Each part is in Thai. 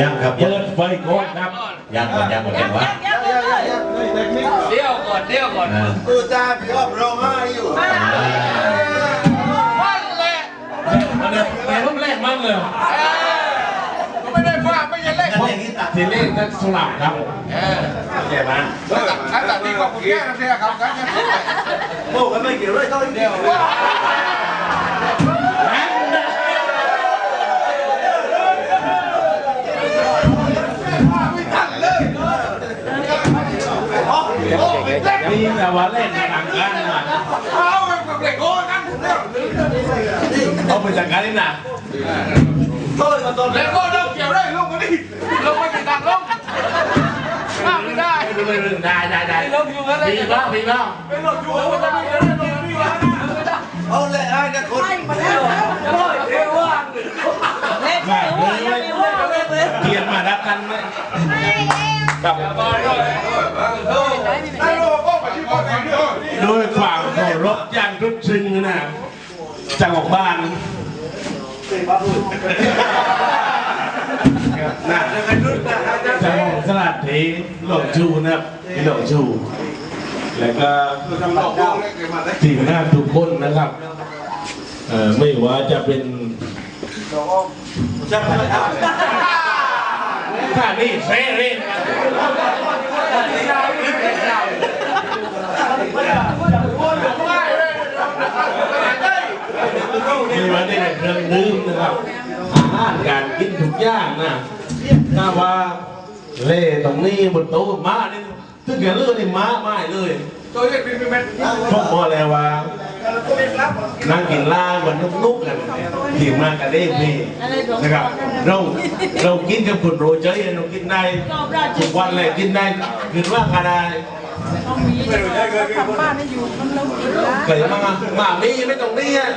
ยังครับเปิดไฟก่อนครับยังก่อนยังก่อนยังวะเดี่ยวก่อนเดี่ยวก่อนอ่ากูตาพี่อ้อมร้องไห้อยู่วันเลยมาเลยแต่ต้องแรกมากเลยไม่ได้ว่าไม่ยันเล่นนั่นอย่างนี้ตัดทีเล่นนักสลับครับเออใช่ไหมถ้าตัดนี่ก็แก้นะเสียครับกันยังโอ้กันไม่เกี่ยวเลยต้องเดียว นี่แต่ว่าเล่นต่างกันนะ เอาไปกับเด็กโอ้นั่น เอาไปจากการ นี่นะต้นมาต้นแล้วก็เลิกเกี่ยวได้ลงมาดิลงมาติดตังลงห้ามไม่ได้ได้ได้ได้ลบอยู่กันเลยมีบ้างมีบ้างไม่หลบอยู่แล้วมันจะไม่ได้ลงนี่วะเอาเลยไอ้กันคน จากออกบ้านน่ะจะมองสลัดทีหลงชูนะครับหลงชู แล้วก็ทำหลอกพวกเล็กมาได้ทีมงานทุกคนนะครับเอ่อไม่ว่าจะเป็นท่านี่เซรีไม่ว่าจะเป็นเครื่องดื่มนะครับอาหารการกินทุกอย่างนะถ้าว่าเล่ตรงนี้บนโต๊ะม้านี่ยถึงแกเลือกนี่ม้าไม่เลยตัวเล็กเป็นเป็นพบพอแล้วว่านั่งกินล้าวันนุกๆกันทีมงานกันเองพี่นะครับเราเรากินกับคนโรเจอร์เรากินได้ทุกวันเลยกินได้กินว่ากันได้ เอามีทำบ้านให้อยู่มันเรากินละเกิดมามามีไม่ตรงนี้อะ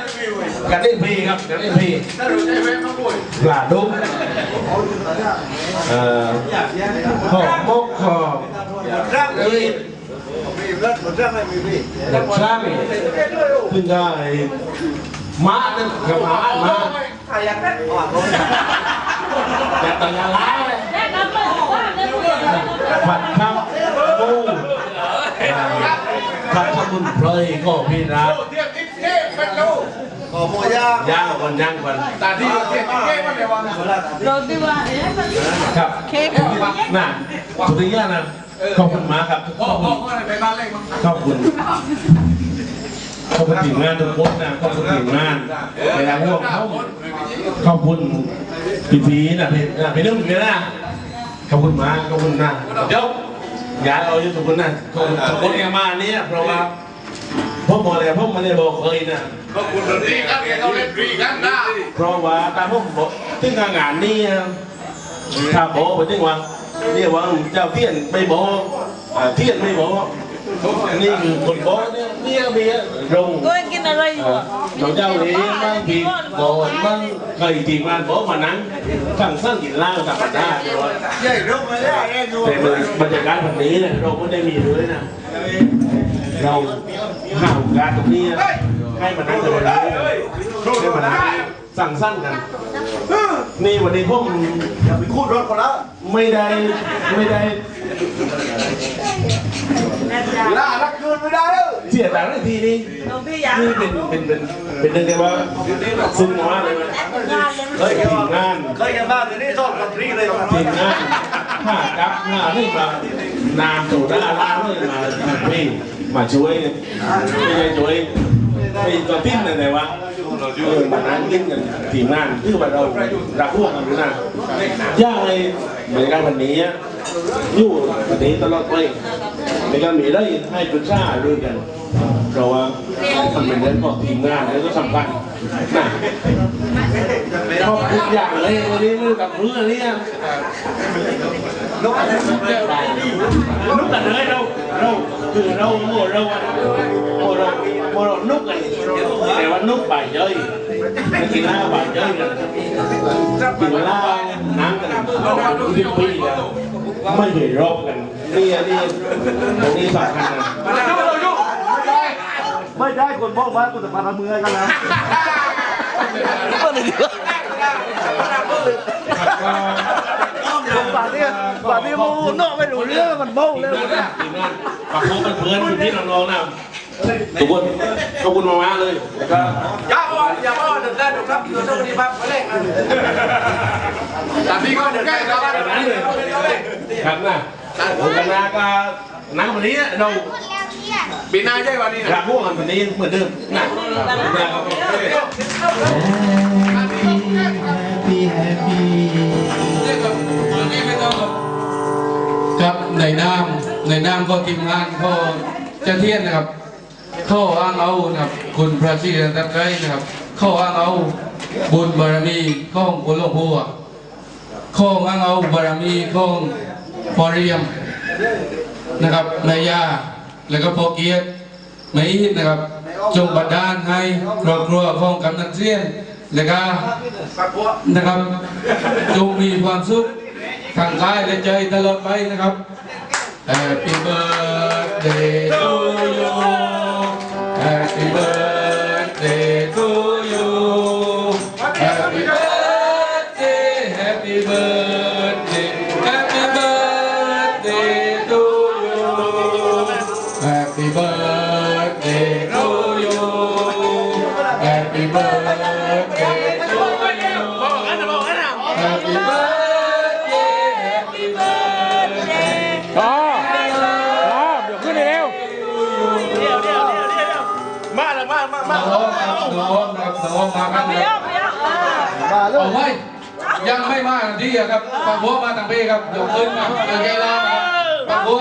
กันเองพี่ครับกันเองพี่ถ้าเราใช้แม่มาป่วยปลาดุกเอ่อขอบมกขอบร่างนี่มีเลือดหมดร่างไม่มีพี่อย่างช่างซึ่งไอ้ม้านั่นกับม้ามาถ่ายยังไงแต่ตอยาล้าเลยแม่น้ำไปบอกว่าเรื่องผู้หญิงผัดข้าวปู ผัดสมุนไพรก็พี่รักเทียบทิพย์เทพเป็นลูกขอโมย่างย่างก่อนย่างก่อนตาที่เทียบทิพย์เทพมันเดี๋ยววันเราดีว่าเอ๊ะมันครับเค้กน่ะสุดยอดนะขอบคุณมากครับพ่อพ่อเขาอะไรไปบ้านเล็กขอบคุณขอบคุณทีมงานทุกคนนะขอบคุณทีมงานเวลาห่วงเขาขอบคุณพี่พีนะพี่นะพี่นุ่มพี่นะขอบคุณมากขอบคุณนะเดี๋ยว ย่าเอาอยู่ทุกคนนะขอบคุณทุกคนที่มาเนี่ยเพราะว่าพวกมอเลยพวกมันเลยบอกเคยนะก็คุณดนตรีกันเขาเล่นดนตรีกันนะเพราะว่าตามพวกบอกถึงงานนี้ถ้าบอกไปถึงว่าเรียกว่าเจ้าเทียนไม่บอกอ่าเทียนไม่บอกนี่คือคนบอกเนี่ยเนี่ยเบียร์รงก็กินอะไรอยู่ เราเจ้าเองบางทีบอกบางเคยทีมงานบอกมานั้นสั่งสร้างกินเหล้าธรรมดาเลยว่าใหญ่ร่มมาได้เองดูแต่บรรยากาศแบบนี้เนี่ยเราไม่ได้มีเลยนะเราห้าโอกาสตรงนี้ให้มานั่งกันเลยให้มานั่งสั่งสั้นกัน นี่วันนี้พวกอย่าไปคูดรถเขาแล้วไม่ได้ไม่ได้ล่ารัก คืนไม่ได้เลยเสียแต่ละทีนี้เราพี่อยากนี่เป็นเป็นเป็นเป็นเรื่องที่ว่าซึ้งมากเลยนะงานเลยเฮ้ยทีมงานเคยกันบ้านเดี๋ยวนี้ชอบกับพี่เลยทีมงานห้ากับห้าที่มานามตัวดาราเลยมาพี่มาช่วยเนี่ยไม่ใช่ช่วยไอ้ตัวทิ้นอะไรวะเออมานั่งกินกันทีมงานคือว่าเรารักพวกกันนะย่างเลยเหมือนกันวันนี้อะอยู่วันนี้ตลอดไป ในการมีได้ให้ปรึกษาด้วยกัน เพราะว่าทำเป็นเรื่องของทีมงานแล้วก็สำคัญนะชอบทุกอย่างเลยวันนี้มือกับมือเนี่ยลูกอะไรนุกกันเลยเราเราคือเราโมเราโมเราโมเรานุกกันแต่ว่านุกบ่ายเย้ยกินหล้าบ่ายเย้ยกันกินเหล้า สิบปีแล้วไม่เคยรบกันนี่อันนี้ตรงนี้สำคัญนะมาดูเราอยู่ไม่ได้คนบอกว่ากูจะมาทำมือกันนะคนเลยดีกว่าป่านนี้ป่านนี้มูนอกไม่รู้เรื่องมันเบ้าทีเลมยงานนะทีมงานปักโคเป็นเพื่อนคุณพี่น้องๆนะ ทุกคนขอบคุณมากๆเลยแล้วก็อย่าพ่ออย่าพ่อเดินได้ดูครับดูดูดีครับมาเล่นกันตามพี่ก็เดินใกล้แล้วแบบนั้นเลยครับนะผมกับนาก็นักวันนี้เราปีหน้าใช่วันนี้อยากพูดกันวันนี้เหมือนเดิมนะนะครับครับในนามในนามของทีมงานเขาจะเทียนนะครับ เข้าอ้างเอานะครับ คุณพระศรีรัตนตรัยนะครับ เข้าอ้างเอาบุญบารมีของคุณหลวงพ่อข้าอ้างเอาบารมีของพอเรียมนะครับแม่ย่าแล้วก็พ่อเกียรติไม่อิดนะครับ จงบันดาลให้ครอบครัวของกำนันเสียนแล้วก็นะครับ จงมีความสุขทางกายและใจตลอดไปนะครับ Happy birthday to you Happy birthday Happy ไว้ยังไม่มาที่อะครับปังหัวมาทางเป้ครับยกขึ้นมาเดินไกลลาครับปังหัว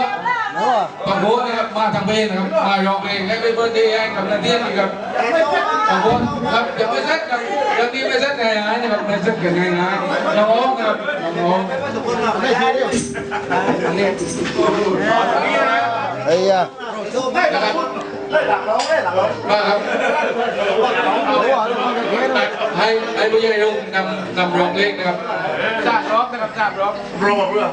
ปังหัวนะครับมาทางเป้นะครับมายองเพลงให้เป็นเบอร์ดีให้กับนักเรียนนะครับปังหัวครับอย่าไปเซ็ตครับอย่างนี้ไม่เซ็ตง่ายๆนะครับไม่เซ็ตกันง่ายๆน้องครับน้องไม่ใช่เดียวเฮ้ยอะ ได้หลักได้หลักร้องได้หลักร้องมาครับให้ให้ผู้ใหญ่ลงนำนำร้องเพลงนะครับจ้าร้องนะครับจ้าร้องรอเพื่อ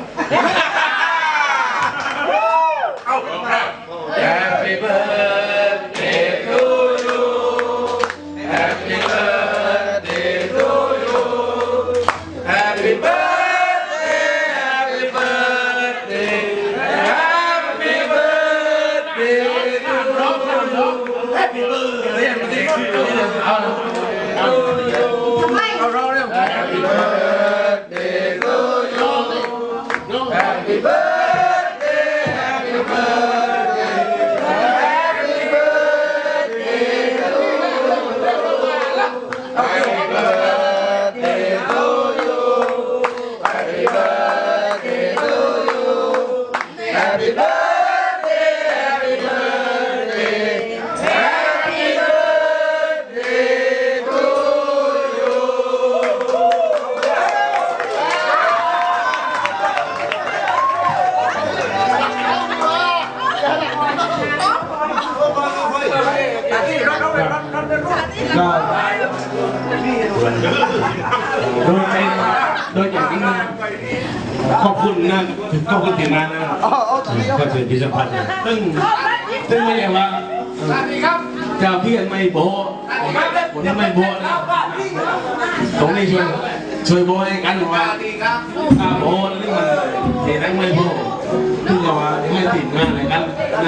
Happy birthday โดยเป็นโดยอย่างยิ่งนะขอบคุณนะขอบคุณทีมงานนะอ๋อเอาตรงนี้เอาก็คือพิพิธภัณฑ์ซึ่งซึ่งไม่ใช่ว่าสวัสดีครับเจ้าพี่ไม่โบะวันนี้ไม่โบะนะตรงนี้ช่วยช่วยโบะให้กันว่าสวัสดีครับถ้าโบะนี่มันเห็นไม่โบะซึ่งเราว่าไม่ติดงานอะไรกัน